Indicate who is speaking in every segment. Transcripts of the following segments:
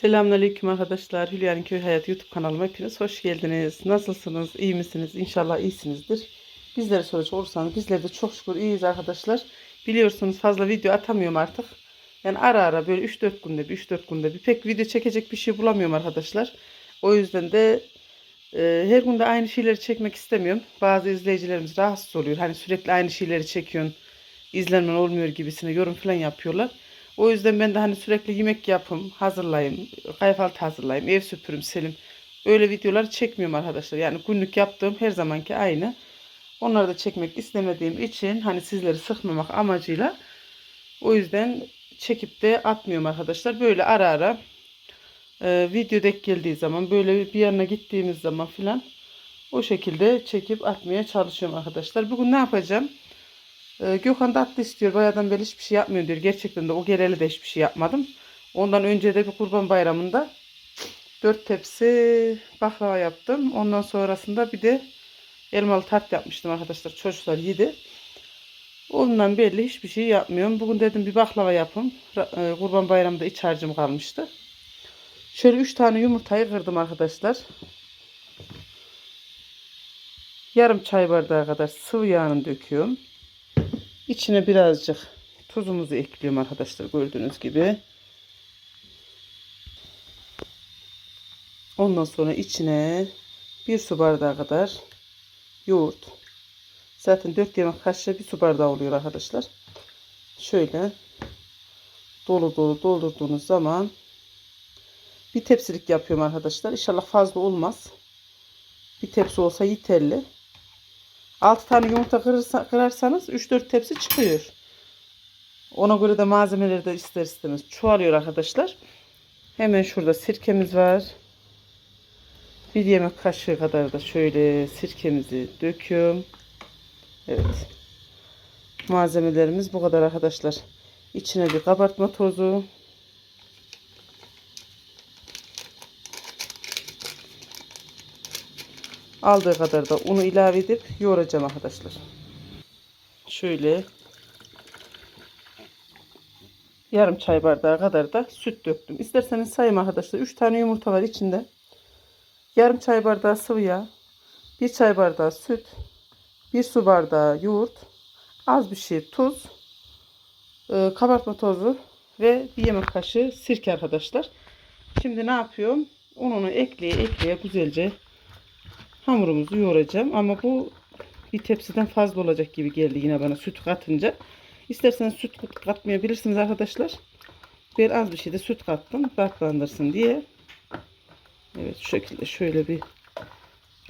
Speaker 1: Selamünaleyküm arkadaşlar. Hülya'nın Köy Hayatı YouTube kanalıma hepiniz hoş geldiniz. Nasılsınız? İyi misiniz? İnşallah iyisinizdir. Bizlere soracak olursanız bizler de çok şükür iyiyiz arkadaşlar. Biliyorsunuz fazla video atamıyorum artık. Yani ara ara böyle 3-4 günde bir 3-4 günde bir pek video çekecek bir şey bulamıyorum arkadaşlar. O yüzden de e, her günde aynı şeyleri çekmek istemiyorum. Bazı izleyicilerimiz rahatsız oluyor. Hani sürekli aynı şeyleri çekiyorsun. izlenmen olmuyor gibisine yorum falan yapıyorlar. O yüzden ben de hani sürekli yemek yapım, hazırlayayım, kahvaltı hazırlayayım, ev süpürüm, silim. Öyle videolar çekmiyorum arkadaşlar. Yani günlük yaptığım her zamanki aynı. Onları da çekmek istemediğim için hani sizleri sıkmamak amacıyla o yüzden çekip de atmıyorum arkadaşlar. Böyle ara ara e, video denk geldiği zaman böyle bir yanına gittiğimiz zaman filan o şekilde çekip atmaya çalışıyorum arkadaşlar. Bugün ne yapacağım? Ee, Gökhan tatlı istiyor. Bayağıdan beri hiçbir şey yapmıyor diyor. Gerçekten de o geleli de hiçbir şey yapmadım. Ondan önce de bir kurban bayramında dört tepsi baklava yaptım. Ondan sonrasında bir de elmalı tart yapmıştım arkadaşlar. Çocuklar yedi. Ondan belli hiçbir şey yapmıyorum. Bugün dedim bir baklava yapın. Ra- e, Kurban bayramında iç harcım kalmıştı. Şöyle üç tane yumurtayı kırdım arkadaşlar. Yarım çay bardağı kadar sıvı yağını döküyorum. İçine birazcık tuzumuzu ekliyorum arkadaşlar gördüğünüz gibi. Ondan sonra içine bir su bardağı kadar yoğurt. Zaten 4 yemek kaşığı bir su bardağı oluyor arkadaşlar. Şöyle dolu dolu doldurduğunuz zaman bir tepsilik yapıyorum arkadaşlar. İnşallah fazla olmaz. Bir tepsi olsa yeterli. 6 tane yumurta kırırsa, kırarsanız 3-4 tepsi çıkıyor. Ona göre de malzemeleri de ister istemez çoğalıyor arkadaşlar. Hemen şurada sirkemiz var. Bir yemek kaşığı kadar da şöyle sirkemizi döküyorum. Evet. Malzemelerimiz bu kadar arkadaşlar. İçine bir kabartma tozu. Aldığı kadar da unu ilave edip yoğuracağım arkadaşlar. Şöyle yarım çay bardağı kadar da süt döktüm. İsterseniz sayın arkadaşlar. 3 tane yumurta var içinde. Yarım çay bardağı sıvı yağ. 1 çay bardağı süt. 1 su bardağı yoğurt. Az bir şey tuz. e, Kabartma tozu ve bir yemek kaşığı sirke arkadaşlar. Şimdi ne yapıyorum? Ununu ekleye ekleye güzelce hamurumuzu yoğuracağım. Ama bu bir tepsiden fazla olacak gibi geldi yine bana süt katınca. İsterseniz süt katmayabilirsiniz arkadaşlar. Ben az bir şey de süt kattım. Tatlandırsın diye. Evet şu şekilde şöyle bir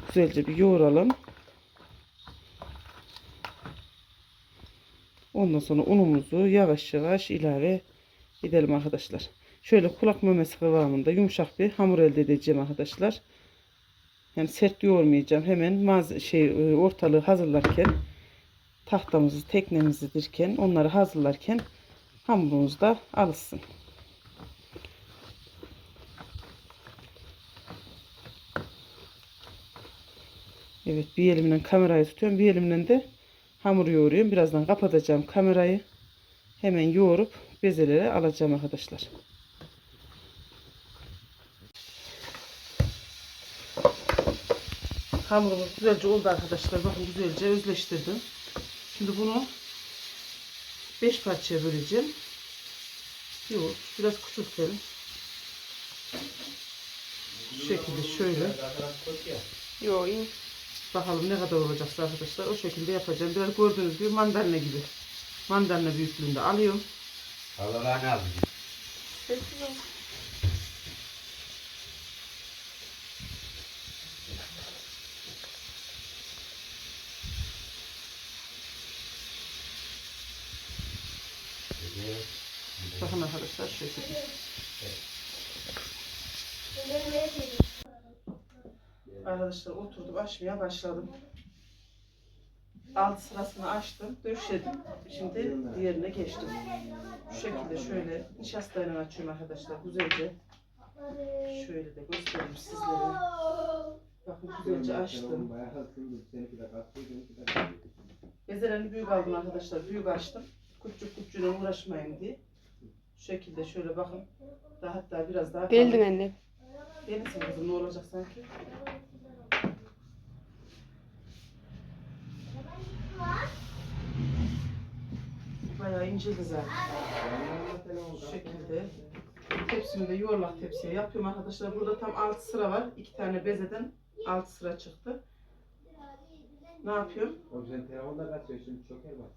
Speaker 1: güzelce bir yoğuralım. Ondan sonra unumuzu yavaş yavaş ilave edelim arkadaşlar. Şöyle kulak memesi kıvamında yumuşak bir hamur elde edeceğim arkadaşlar. Yani sert yoğurmayacağım. Hemen maz şey e, ortalığı hazırlarken tahtamızı, teknemizi dirken onları hazırlarken hamurumuz da alışsın. Evet bir elimle kamerayı tutuyorum. Bir elimle de hamuru yoğuruyorum. Birazdan kapatacağım kamerayı. Hemen yoğurup bezelere alacağım arkadaşlar. Hamurumuz güzelce oldu arkadaşlar. Bakın güzelce özleştirdim. Şimdi bunu 5 parçaya böleceğim. Yoğurt. Biraz küçültelim. Şu şekilde şöyle. Yoğurayım. Bakalım ne kadar olacaksa arkadaşlar. O şekilde yapacağım. Biraz gördüğünüz gibi mandalina gibi. Mandalina büyüklüğünde alıyorum.
Speaker 2: Allah'ın aldı.
Speaker 1: Bakın arkadaşlar şu. Arkadaşlar oturdum açmaya başladım. Alt sırasını açtım, döşedim. Şimdi diğerine geçtim. Şu şekilde şöyle nişastayla açıyorum arkadaşlar güzelce. Şöyle de göstereyim sizlere. Bakın güzelce açtım. Bezelerini büyük aldım arkadaşlar. Büyük açtım. Küçük küçüğüne uğraşmayayım diye. Şu şekilde şöyle bakın. Daha hatta biraz daha kalın.
Speaker 2: anne.
Speaker 1: Gelirsin kızım ne olacak sanki? Bayağı inceydi zaten. Şu şekilde. Tepsimi de yuvarlak tepsiye yapıyorum arkadaşlar. Burada tam 6 sıra var. 2 tane bezeden 6 sıra çıktı. Ne yapıyorum?
Speaker 3: O sen telefonda kaç yaşın çöker bak.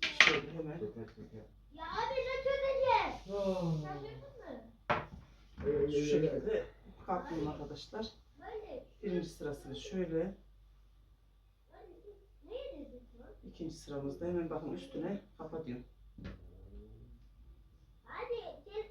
Speaker 1: Şöyle hemen.
Speaker 3: Çöker çöker.
Speaker 4: Ya abi ne çözeceğiz?
Speaker 3: Oh.
Speaker 4: Sen çözdün mü?
Speaker 1: Şu şekilde katlıyorum arkadaşlar.
Speaker 4: Böyle.
Speaker 1: Birinci sırasını şöyle. İkinci sıramızda hemen bakın üstüne kapatıyorum.
Speaker 4: Hadi tel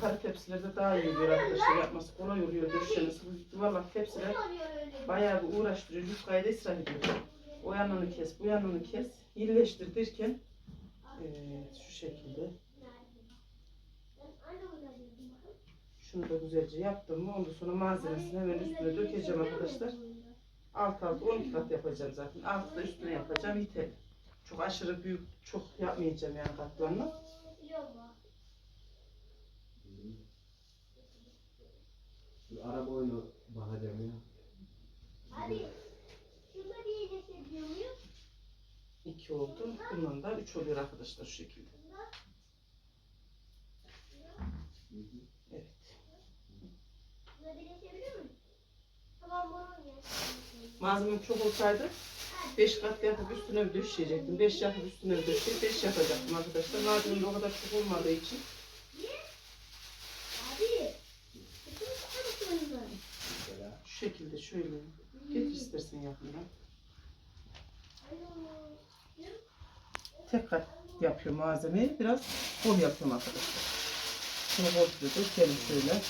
Speaker 1: Kare tepsilerde daha iyi oluyor arkadaşlar. Yapması kolay oluyor. Döşemesi. Bu tepsiler bayağı bir uğraştırıyor. Yufkayı da israf ediyor. O yanını kes, bu yanını kes. Yilleştir derken evet, şu şekilde. Şunu da güzelce yaptım mı ondan sonra malzemesini hemen üstüne dökeceğim arkadaşlar. Alt alt 12 kat yapacağım zaten. Altı da üstüne yapacağım yeter. Çok aşırı büyük, çok yapmayacağım yani katlarını.
Speaker 3: Şu araba oyunu bakacağım ya.
Speaker 4: Hadi. Şurada bir iyileşebiliyor muyuz?
Speaker 1: 2 oldu. Bundan da 3 oluyor arkadaşlar şu şekilde. Evet.
Speaker 4: Şurada bir muyuz? Tamam bunu ya.
Speaker 1: Malzemem çok olsaydı 5 kat yapıp üstüne bir döşeyecektim. 5 yapıp üstüne bir döşeyip 5 yapacaktım arkadaşlar. Malzemem o kadar çok olmadığı için.
Speaker 4: Abi. Bütün çalışıyorlar.
Speaker 3: Mesela.
Speaker 1: Şu şekilde şöyle getir istersen yakından. Tek kat yapıyorum malzemeyi. Biraz bol yapıyorum arkadaşlar. Şunu bol şöyle dökelim şöyle.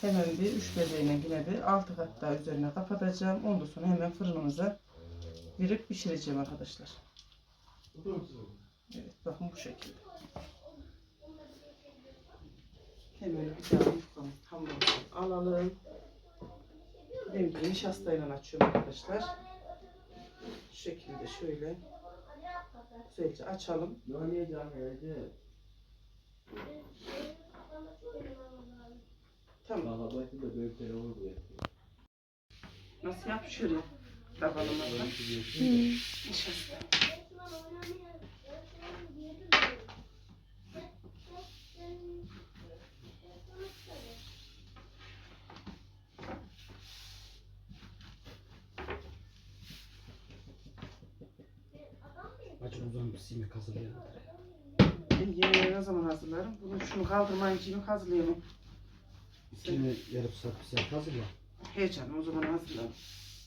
Speaker 1: Hemen bir üç bezeğine yine bir altı kat daha üzerine kapatacağım. Ondan sonra hemen fırınımıza verip pişireceğim arkadaşlar. Evet bakın bu şekilde. Hemen bir daha yufkamızı hamurumuzu alalım. Gibi nişastayla açıyorum arkadaşlar. Şu şekilde şöyle güzelce açalım. Tamam.
Speaker 3: Ya.
Speaker 1: Nasıl yapışıyor ya? Tabanıma da.
Speaker 2: Hmm.
Speaker 1: Nişasta.
Speaker 5: Bir simik hazırlayalım.
Speaker 1: Yemeği ne zaman hazırlarım? Bunu şunu kaldırmayıncıyım hazırlayamam.
Speaker 5: İçine yarım saat bir saat hazırla.
Speaker 1: Heyecanım o zaman hazırlarım.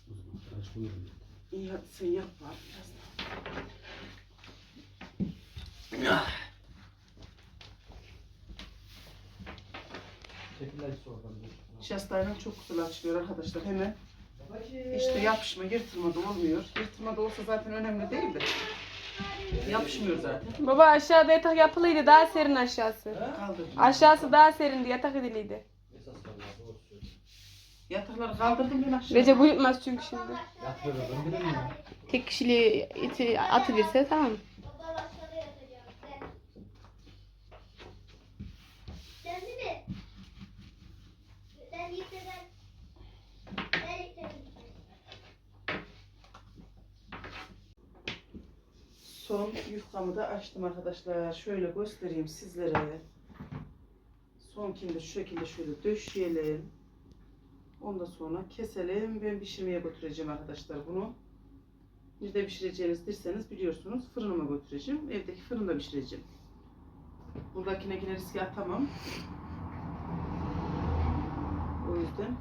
Speaker 5: O zaman aç buyurun.
Speaker 1: İyi hadi sen yap bari biraz daha.
Speaker 5: Çekilay sordan.
Speaker 1: Nişastayla çok güzel açılıyor arkadaşlar hemen. İşte yapışma, yırtılma da olmuyor. Yırtılma da olsa zaten önemli değil de. Yapışmıyor zaten.
Speaker 2: Baba aşağıda yatak yapılıydı daha serin aşağısı.
Speaker 1: Kaldırdım.
Speaker 2: Aşağısı daha serindi yatak ediliydi.
Speaker 1: Yatakları kaldırdım ben aşağı.
Speaker 2: Recep uyutmaz çünkü şimdi.
Speaker 5: Mi?
Speaker 2: Tek kişiliği iti atıverse tamam.
Speaker 4: Sen değil mi? Sen yiteden. Ben yiteden.
Speaker 1: Son yufkamı da açtım arkadaşlar. Şöyle göstereyim sizlere. Sonkini de şu şekilde şöyle döşeyelim. Ondan sonra keselim. Ben pişirmeye götüreceğim arkadaşlar bunu. Nerede pişireceğiniz derseniz biliyorsunuz. Fırınıma götüreceğim. Evdeki fırında pişireceğim. Buradakine yine riske atamam. O yüzden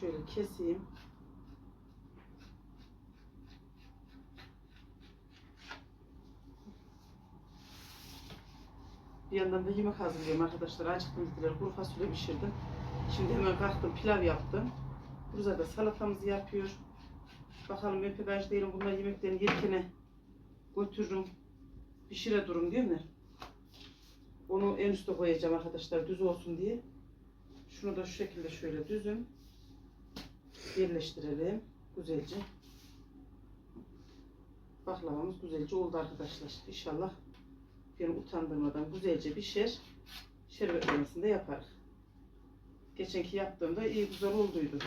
Speaker 1: şöyle keseyim. Bir yandan da yemek hazırlıyorum arkadaşlar. Acıktım dediler. Kuru fasulye pişirdim. Şimdi hemen kalktım pilav yaptım. Burada da salatamızı yapıyor. Bakalım ben pek değilim. Bunlar yemeklerini yerken götürürüm. Pişire durum değil mi? Onu en üste koyacağım arkadaşlar düz olsun diye. Şunu da şu şekilde şöyle düzüm. Yerleştirelim. Güzelce. Baklavamız güzelce oldu arkadaşlar. İnşallah beni utandırmadan güzelce pişer. Şerbetlemesini de yaparız. Geçenki yaptığımda iyi güzel olduydu.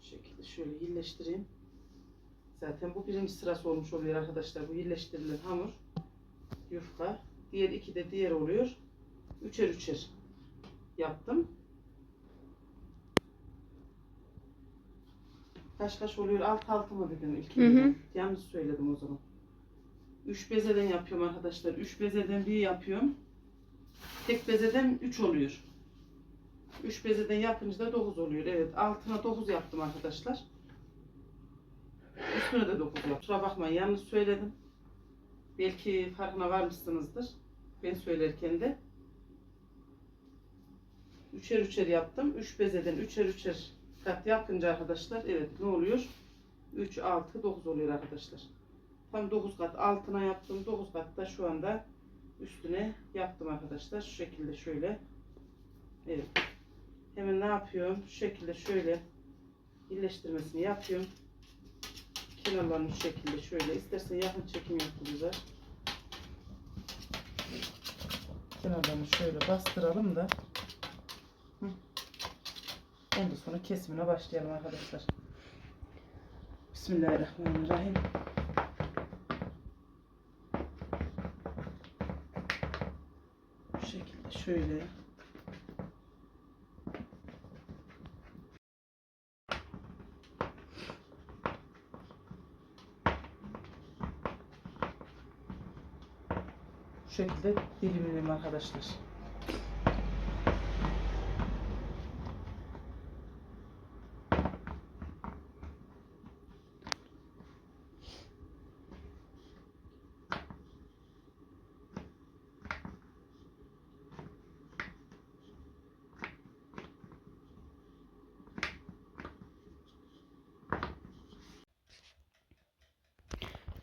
Speaker 1: Şekilde şöyle yerleştireyim. Zaten bu birinci sırası olmuş oluyor arkadaşlar. Bu yerleştirilen hamur. Yufka. Diğer iki de diğer oluyor. Üçer üçer yaptım. Kaç kaç oluyor? Alt altı mı dedim ilk?
Speaker 2: Hı hı.
Speaker 1: Söyledim o zaman. Üç bezeden yapıyorum arkadaşlar. Üç bezeden bir yapıyorum. Tek bezeden üç oluyor. Üç bezeden yapınca da dokuz oluyor. Evet altına dokuz yaptım arkadaşlar. Üstüne de dokuz yaptım. Kusura bakmayın yanlış söyledim. Belki farkına varmışsınızdır. Ben söylerken de. Üçer üçer yaptım. Üç bezeden üçer üçer kat yapınca arkadaşlar evet ne oluyor? 3, 6, 9 oluyor arkadaşlar. Tam 9 kat altına yaptım. 9 kat da şu anda üstüne yaptım arkadaşlar. Şu şekilde şöyle. Evet. Hemen ne yapıyorum? Şu şekilde şöyle birleştirmesini yapıyorum. Kenarlarını şu şekilde şöyle. İstersen yakın çekim güzel. Kenarlarını şöyle bastıralım da. Hı. Ondan sonra kesimine başlayalım arkadaşlar. Bismillahirrahmanirrahim. Bu şekilde şöyle. Şekilde dilimleyelim arkadaşlar.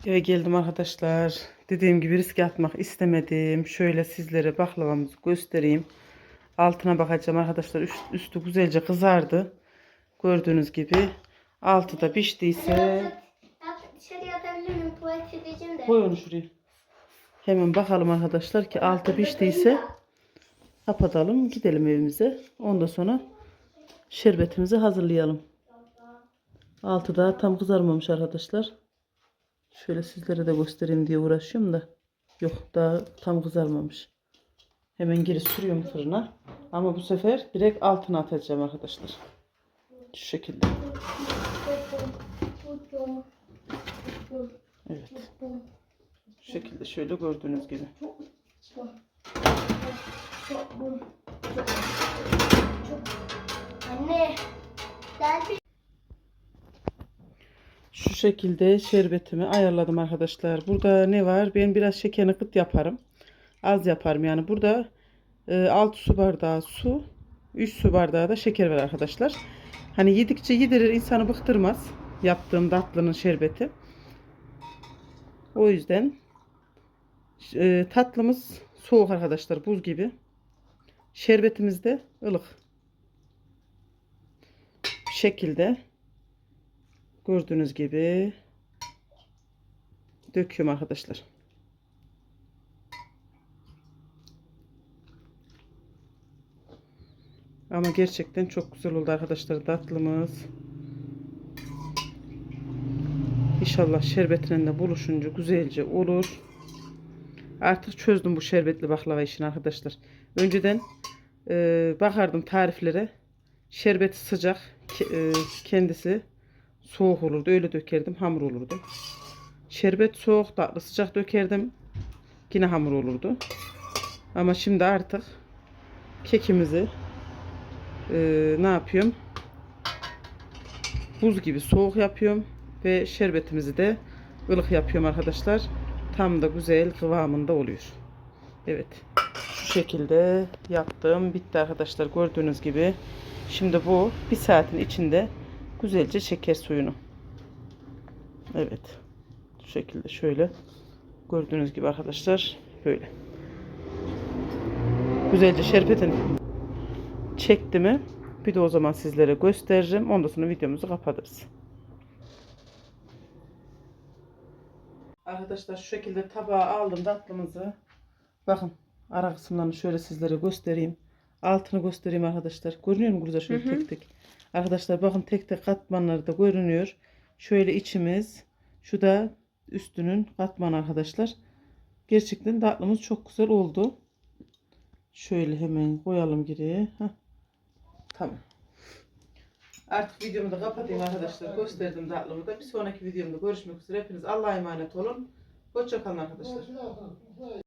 Speaker 1: Eve geldim arkadaşlar. Dediğim gibi risk atmak istemedim. Şöyle sizlere baklavamızı göstereyim. Altına bakacağım arkadaşlar. Üst, üstü güzelce kızardı. Gördüğünüz gibi. Altı da piştiyse.
Speaker 4: Yat, dışarı yatabilir miyim? Tuvalet edeceğim de.
Speaker 1: Koy onu şuraya. Hemen bakalım arkadaşlar ki altı piştiyse kapatalım. Gidelim evimize. Ondan sonra şerbetimizi hazırlayalım. Altı da tam kızarmamış arkadaşlar. Şöyle sizlere de göstereyim diye uğraşıyorum da. Yok daha tam kızarmamış. Hemen geri sürüyorum fırına. Ama bu sefer direkt altına atacağım arkadaşlar. Şu şekilde. Evet. Şu şekilde şöyle gördüğünüz gibi.
Speaker 4: Anne.
Speaker 1: Şu şekilde şerbetimi ayarladım arkadaşlar. Burada ne var? Ben biraz şekerini kıt yaparım. Az yaparım yani. Burada e, 6 su bardağı su, 3 su bardağı da şeker var arkadaşlar. Hani yedikçe yedirir insanı bıktırmaz. Yaptığım tatlının şerbeti. O yüzden e, tatlımız soğuk arkadaşlar. Buz gibi. Şerbetimiz de ılık. Bu şekilde Gördüğünüz gibi döküyorum arkadaşlar. Ama gerçekten çok güzel oldu arkadaşlar tatlımız. İnşallah şerbetine de buluşunca güzelce olur. Artık çözdüm bu şerbetli baklava işini arkadaşlar. Önceden e, bakardım tariflere. Şerbeti sıcak ke- e, kendisi soğuk olurdu. Öyle dökerdim hamur olurdu. Şerbet soğuk tatlı sıcak dökerdim. Yine hamur olurdu. Ama şimdi artık kekimizi e, ne yapıyorum? Buz gibi soğuk yapıyorum. Ve şerbetimizi de ılık yapıyorum arkadaşlar. Tam da güzel kıvamında oluyor. Evet. Şu şekilde yaptım. Bitti arkadaşlar gördüğünüz gibi. Şimdi bu bir saatin içinde güzelce şeker suyunu. Evet. Şu şekilde şöyle. Gördüğünüz gibi arkadaşlar böyle. Güzelce şerbetini çekti mi bir de o zaman sizlere göstereceğim. Ondan sonra videomuzu kapatırız. Arkadaşlar şu şekilde tabağa aldım tatlımızı. Bakın ara kısımlarını şöyle sizlere göstereyim. Altını göstereyim arkadaşlar. Görünüyor mu burada şöyle
Speaker 2: Hı hı.
Speaker 1: tek tek? Arkadaşlar bakın tek tek katmanları da görünüyor. Şöyle içimiz. Şu da üstünün katmanı arkadaşlar. Gerçekten tatlımız çok güzel oldu. Şöyle hemen koyalım geriye. Heh. Tamam. Artık videomu da kapatayım arkadaşlar. Gösterdim tatlımı da. Bir sonraki videomda görüşmek üzere. Hepiniz Allah'a emanet olun. Hoşçakalın arkadaşlar.